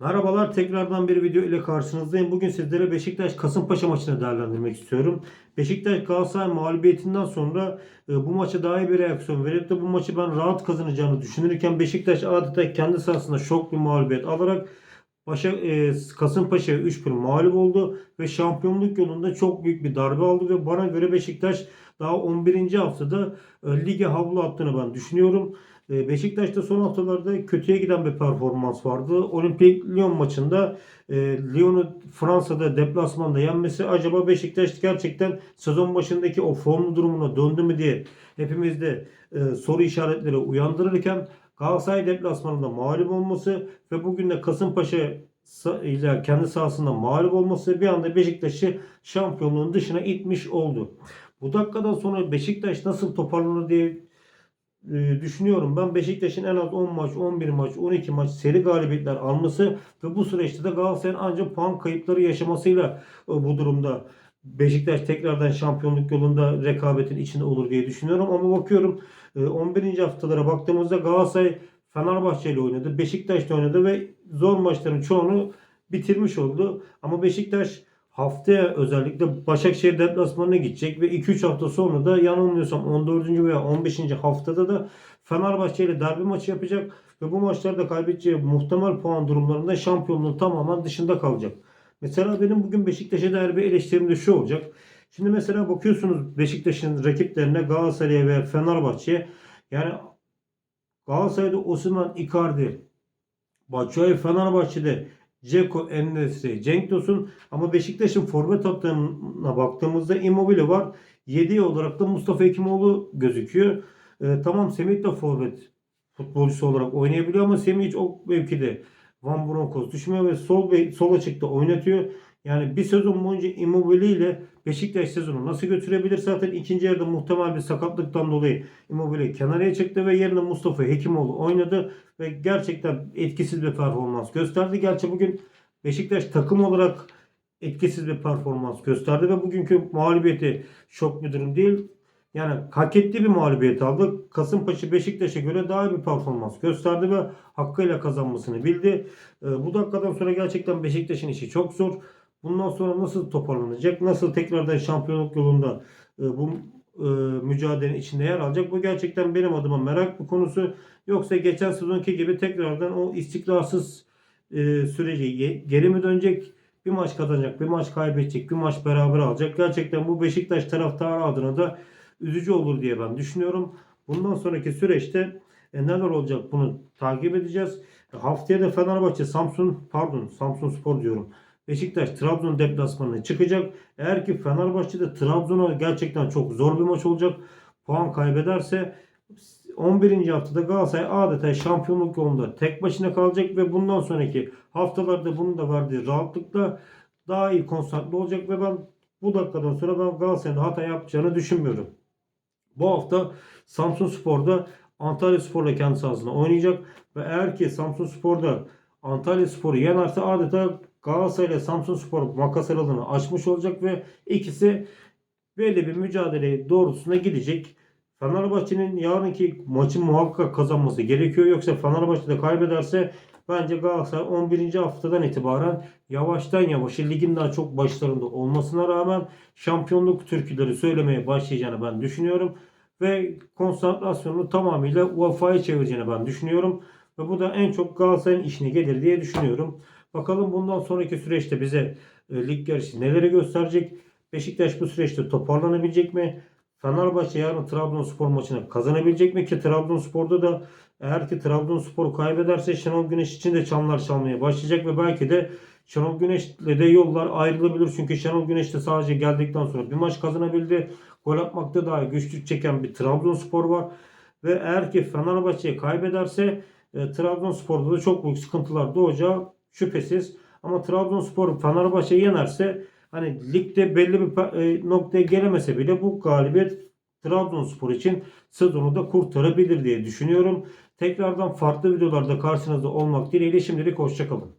Merhabalar tekrardan bir video ile karşınızdayım. Bugün sizlere Beşiktaş Kasımpaşa maçını değerlendirmek istiyorum. Beşiktaş Galatasaray mağlubiyetinden sonra e, bu maça daha iyi bir reaksiyon verip de bu maçı ben rahat kazanacağını düşünürken Beşiktaş adeta kendi sahasında şok bir mağlubiyet alarak Başa, e, Kasımpaşa'ya 3-1 mağlup oldu ve şampiyonluk yolunda çok büyük bir darbe aldı ve bana göre Beşiktaş daha 11. haftada e, lige havlu attığını ben düşünüyorum. E, Beşiktaş'ta son haftalarda kötüye giden bir performans vardı. Olimpik Lyon maçında e, Lyon'u Fransa'da deplasmanda yenmesi acaba Beşiktaş gerçekten sezon başındaki o formlu durumuna döndü mü diye hepimizde e, soru işaretleri uyandırırken Galatasaray deplasmanında mağlup olması ve bugün de Kasımpaşa ile kendi sahasında mağlup olması bir anda Beşiktaş'ı şampiyonluğun dışına itmiş oldu. Bu dakikadan sonra Beşiktaş nasıl toparlanır diye e, düşünüyorum. Ben Beşiktaş'ın en az 10 maç, 11 maç, 12 maç seri galibiyetler alması ve bu süreçte de Galatasaray'ın ancak puan kayıpları yaşamasıyla e, bu durumda Beşiktaş tekrardan şampiyonluk yolunda rekabetin içinde olur diye düşünüyorum. Ama bakıyorum e, 11. haftalara baktığımızda Galatasaray Fenerbahçe ile oynadı. Beşiktaş'ta oynadı ve zor maçların çoğunu bitirmiş oldu. Ama Beşiktaş haftaya özellikle Başakşehir deplasmanına gidecek ve 2-3 hafta sonra da yanılmıyorsam 14. veya 15. haftada da Fenerbahçe ile derbi maçı yapacak ve bu maçlarda kaybedeceği muhtemel puan durumlarında şampiyonluğun tamamen dışında kalacak. Mesela benim bugün Beşiktaş'a dair bir eleştirim de şu olacak. Şimdi mesela bakıyorsunuz Beşiktaş'ın rakiplerine Galatasaray'a ve Fenerbahçe'ye yani Galatasaray'da Osimhen, Icardi, Batshuayi Fenerbahçe'de Ceko, Enes'i, Cenk Tosun ama Beşiktaş'ın forvet hattına baktığımızda Immobile var. 7 olarak da Mustafa Hekimoğlu gözüküyor. Ee, tamam Semih de forvet futbolcusu olarak oynayabiliyor ama Semih hiç o mevkide Van Bronckhorst düşmüyor ve sol ve sol açıkta oynatıyor. Yani bir sezon boyunca Immobile ile Beşiktaş sezonu nasıl götürebilir? Zaten ikinci yarıda muhtemel bir sakatlıktan dolayı Immobile kenarıya çıktı ve yerine Mustafa Hekimoğlu oynadı ve gerçekten etkisiz bir performans gösterdi. Gerçi bugün Beşiktaş takım olarak etkisiz bir performans gösterdi ve bugünkü mağlubiyeti şok bir durum değil. Yani hak ettiği bir mağlubiyet aldı. Kasımpaşa Beşiktaş'a göre daha iyi bir performans gösterdi ve hakkıyla kazanmasını bildi. Ee, bu dakikadan sonra gerçekten Beşiktaş'ın işi çok zor. Bundan sonra nasıl toparlanacak? Nasıl tekrardan şampiyonluk yolunda e, bu e, mücadelenin içinde yer alacak? Bu gerçekten benim adıma merak bir konusu. Yoksa geçen sezonki gibi tekrardan o istikrarsız e, süreci geri mi dönecek? Bir maç kazanacak, bir maç kaybedecek, bir maç beraber alacak. Gerçekten bu Beşiktaş taraftarı adına da üzücü olur diye ben düşünüyorum. Bundan sonraki süreçte e, neler olacak bunu takip edeceğiz. E, haftaya da Fenerbahçe, Samsun, pardon Samsun Spor diyorum. Beşiktaş Trabzon deplasmanına çıkacak. Eğer ki Fenerbahçe'de Trabzon'a gerçekten çok zor bir maç olacak. Puan kaybederse 11. haftada Galatasaray adeta şampiyonluk yolunda tek başına kalacak ve bundan sonraki haftalarda bunun da verdiği rahatlıkla daha iyi konsantre olacak ve ben bu dakikadan sonra ben Galatasaray'ın hata yapacağını düşünmüyorum. Bu hafta Samsun Spor'da Antalya Spor'la kendi sahasında oynayacak ve eğer ki Samsun Spor'da Antalya Spor'u yenerse adeta Galatasaray ile Samsun Spor makas aralığını açmış olacak ve ikisi belli bir mücadele doğrultusunda gidecek. Fenerbahçe'nin yarınki maçı muhakkak kazanması gerekiyor. Yoksa Fenerbahçe de kaybederse bence Galatasaray 11. haftadan itibaren yavaştan yavaş ligin daha çok başlarında olmasına rağmen şampiyonluk türküleri söylemeye başlayacağını ben düşünüyorum. Ve konsantrasyonunu tamamıyla UEFA'ya çevireceğini ben düşünüyorum. Ve bu da en çok Galatasaray'ın işine gelir diye düşünüyorum. Bakalım bundan sonraki süreçte bize e, lig yarışı neleri gösterecek? Beşiktaş bu süreçte toparlanabilecek mi? Fenerbahçe yarın Trabzonspor maçını kazanabilecek mi ki Trabzonspor'da da eğer ki Trabzonspor kaybederse Şenol Güneş için de çanlar çalmaya başlayacak ve belki de Şenol Güneş'le de yollar ayrılabilir. Çünkü Şenol Güneş de sadece geldikten sonra bir maç kazanabildi. Gol atmakta daha güçlük çeken bir Trabzonspor var. Ve eğer ki Fenerbahçe'yi kaybederse e, Trabzonspor'da da çok büyük sıkıntılar doğacağı şüphesiz. Ama Trabzonspor Fenerbahçe'yi yenerse hani ligde belli bir e, noktaya gelemese bile bu galibiyet Trabzonspor için sezonu da kurtarabilir diye düşünüyorum. Tekrardan farklı videolarda karşınızda olmak dileğiyle şimdilik hoşçakalın.